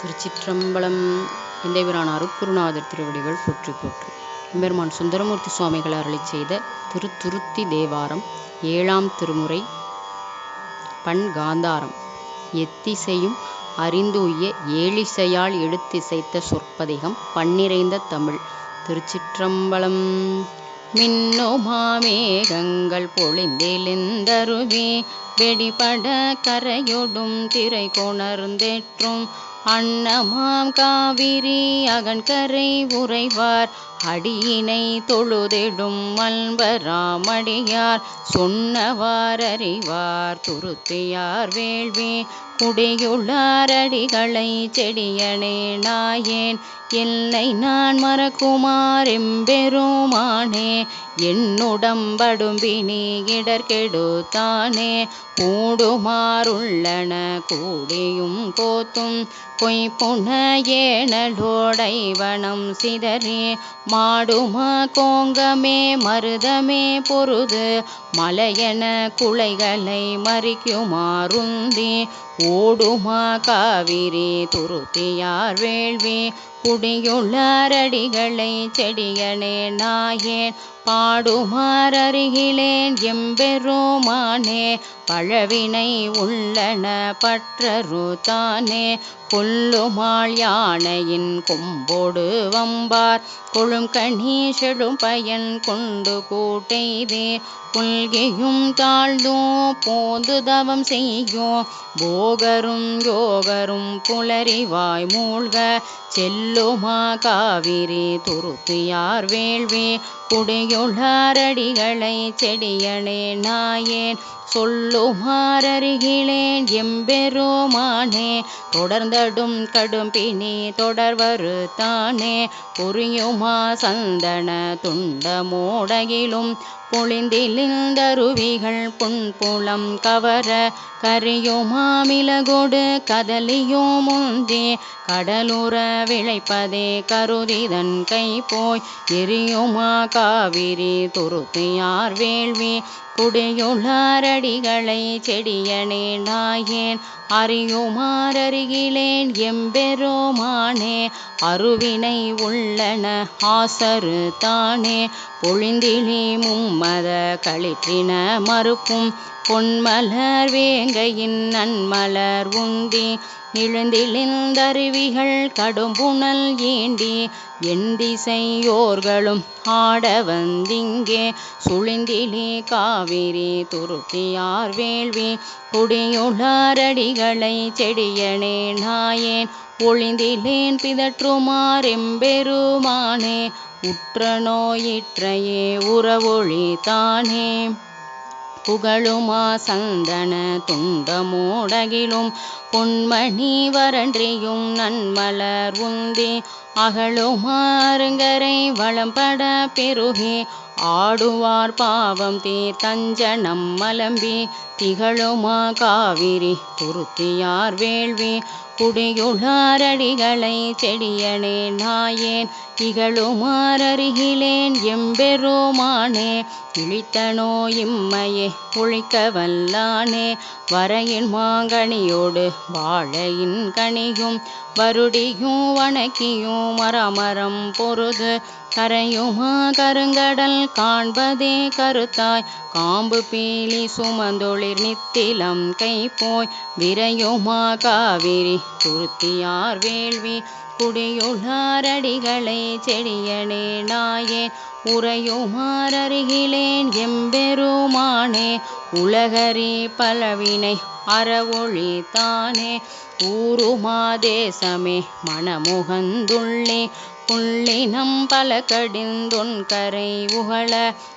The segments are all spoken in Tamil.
திருச்சிற்றம்பலம் எந்தைவரான அருட்குருநாதர் திருவடிகள் போற்றி போற்றி. எம்பெருமான் சுந்தரமூர்த்தி சுவாமிகள் அருளி செய்த திருத்துருத்தி தேவாரம் ஏழாம் திருமுறை பண் காந்தாரம் எத்திசையும் அறிந்துய ஏழிசையால் எடுத்திசைத்த சொற்பதிகம் பன்னிறைந்த தமிழ். திருச்சிற்றம்பலம் மின்னுமாமேகங்கள் பொழிந்தெழுந்தருவி வெடிபட கரையொடும் திரை கொணர்ந்தேற்றும் அன்னமாம் காவிரி அகன்கரை உறைவார். அடியினை தொழுதிடும் மல்வராமடியார் சொன்னவாரறிவார் துருத்தியார் வேள்வி குடியுள்ளாரடிகளை செடியனே நாயேன் என்னை நான் மறக்குமார் எம்பெருமானே என்னுடம்படும்பினி இடர்கெடுத்தானே கூடுமாறுள்ளன கூடியும் கோத்தும் பொய்ப்புன ஏனலோடைவனம் சிதறி மாடுமா கோங்கமே மருதமே பொருது. மலையென குலைகளை மறிக்குமாறுந்தி. ஓடுமா காவிரி துருத்தியார் வேள்வி குடியுள்ளாரடிகளை செடியனே நாயேன் பாடுமாறருகிலேன் எம்பெருமானே பழவினை உள்ளன பற்றரு தானே கொல்லுமாள் யானையின் கொம்போடு வம்பார் கொழுங்கனி செடும் பயன் கொண்டு கூட்டைதே புல்கியும் தாழ்ந்தும் போந்து தவம் செய்யும் போகரும் யோகரும் புலரிவாய் மூழ்க. செல்லுமா காவிரி துருத்தியார் வேள்வி? குடியுள்ளாரடிகளை செடியனே நாயேன். சொல்லுமாறருகிலேன் எம்பெருமானே. தொடர்ந்தடும் கடும் பிணி தொடர்வரு தானே. புரியுமா சந்தன துண்டமோடகிலும் பொழிந்திலிந்தருவிகள் புன்புலம் கவர கரியோ மாமிலகோடு கதலியோ முந்தி கடலுற விளைப்பதே கருதிதன் கை போய் எரியுமா காவிரி துருத்தியார் வேள்வி குடியுள்ளாரடிகளை செடியனே நாயேன் அறியுமாறருகிலேன் எம்பெருமானே அருவினை உள்ளன ஆசரு தானே பொழிந்திலே மும்மத களிற்றின மறுப்பும் பொன்மலர் வேங்கையின் நன்மலர் உந்தி எழுந்திலிந்தருவிகள் கடும்புணல் ஏண்டி எந்திசையோர்களும் ஆட வந்திங்கே சுழிந்திலே காவிரி துருத்தியார் வேள்வி குடியுளாரடிகளை செடியனே நாயேன் ஒளிந்திலேன் பிதற்றுமார் எம்பெருமானே உற்ற நோயிற்றையே உறவொழி தானே புகழுமா சந்தன துண்டமோடகிலும் பொன்மணி வரன்றியும் நன்மலர் உந்தி. அகழுமாருங்கரை வளம்பட பெருகி. ஆடுவார் பாவம் தீர் தஞ்சனம் மலம்பி. திகழுமா காவிரி குருத்தியார் வேள்வி. குடியுளாரடிகளை செடியனே நாயேன் இகழுமாறருகிலேன் எம்பெருமானே இழித்தனோ இம்மையே ஒழிக்க வல்லானே வரையின் மாங்கனியோடு வாழையின் கனியும் வருடியும் வணக்கியும் மரமரம் பொருது கரையுமா கருங்கடல் காண்பதே கருத்தாய் காம்பு பீலி சுமந்தொளிர் நித்திலம் கை போய் விரையுமா காவிரி துருத்தியார் வேள்வி குடியுளாரடிகளை செடியனே நாயேன் உறையுமாறருகிலேன் எம்பெருமானே உலகரி பலவினை அறவொழி தானே ஊருமா தேசமே மணமுகந்துள்ளே புள்ளினம் பல கடிந்துன் கரை உகள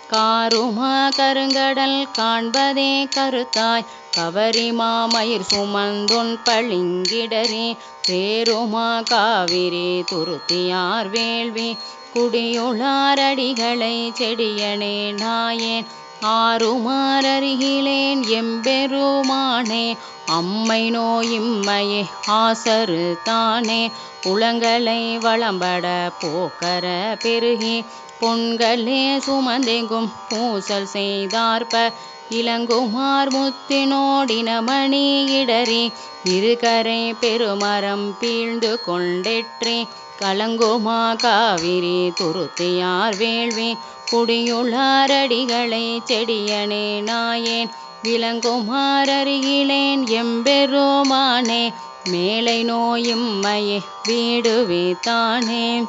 காருமா கருங்கடல் காண்பதே கருத்தாய். கவரிமா மயிர் சுமந்தொன் பளிங்கிடரே பேருமா காவிரி துருத்தியார் வேள்வி. குடியுளாரடிகளை செடியனே நாயேன் ஆறுமாறருகிலேன் எம்பெருமானே அம்மை நோயிம்மையே ஆசரு தானே உளங்களை வளம்பட போக்கர பெருகி பொன்களே சுமந்தெங்கும் பூசல் செய்தார்ப்ப இளங்குமார் முத்தினோடினமணி இடறி இருகரை பெருமரம் பீழ்ந்து கொண்டெற்றி கலங்குமா காவிரி துருத்தியார் வேள்வி குடியுளாரடிகளை செடியனே நாயேன். விளங்குமாறருகிலேன் எம்பெருமானே மேலை நோயும் மயே வீடுவே தானே.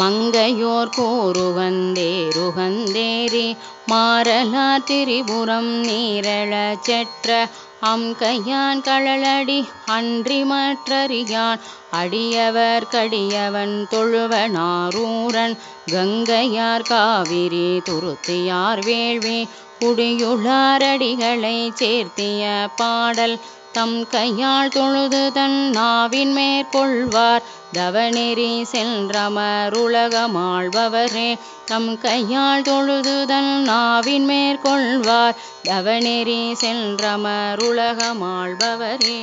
மங்கையோர் கூறுகந்தேருகந்தேரி மாறலா திரிபுரம் நீரள செற்ற அம்கையான் கழலடி அன்றி மற்றறியான். அடியவர் கடியவன் தொழுவனாரூரன் கங்கையார் காவிரி துருத்தியார் வேள்வி குடியுளாரடிகளை சேர்த்திய பாடல் தம் கையால் தொழுது தன் நாவின் மேற்கொள்வார். தவநெறி சென்றமருலகமாழ்பவரே தம் கையால் தொழுதுதன் நாவின் மேற்கொள்வார். தவநெறி சென்றமருலகமாழ்பவரே.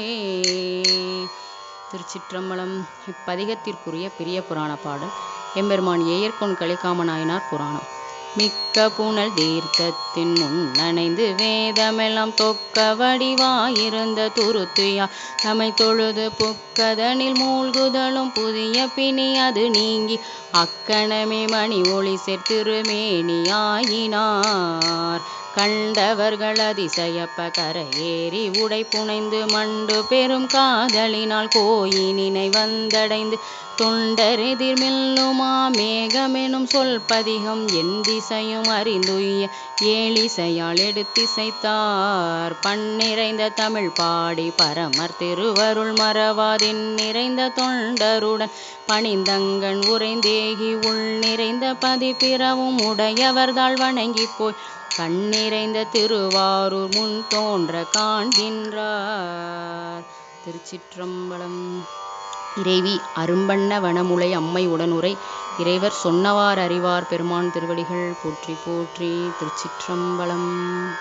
திருச்சிற்றம்பலம் இப்பதிகத்திற்குரிய பெரிய புராண பாடல் எம்பெருமான் ஏயர்கொன் கலிக்காம நாயனார் புராணம். மிக்க புனல் தீர்த்தத்தின் முன்னணைந்து வேதமெல்லாம் தொக்க வடிவாயிருந்த துருத்துயா. தமை தொழுது புக்கதனில் மூழ்குதலும் புதிய பிணி அது நீங்கி அக்கணமே மணி ஒளி சேர்த்திருமேனியாயினார் கண்டவர்கள் அதிசயப்ப கரையேறி உடை புனைந்து மண்டு பெரும் காதலினால் கோயினினை வந்தடைந்து தொண்டரெதிர் மெல்லுமா மேகமெனும் சொல்பதிகம் என் திசையும் அறிந்துய ஏழிசையால் எடுத்திசைத்தார். பன்னிறைந்த தமிழ் பாடி பரமர் திருவருள் மறவாதின் நிறைந்த தொண்டருடன் பணிந்தங்கண் உறைந்தேகி உள் நிறைந்த பதிப்பிறவும் உடையவர்தாள் வணங்கி போய் கண்ணிறைந்த திருவாரூர் முன் தோன்ற காண்கின்றார். திருச்சிற்றம்பலம். இறைவி அரும்பண்ண வனமுலை அம்மை உடனுரை. இறைவர் சொன்னவார் அறிவார் பெருமான் திருவடிகள். போற்றி போற்றி திருச்சிற்றம்பலம்.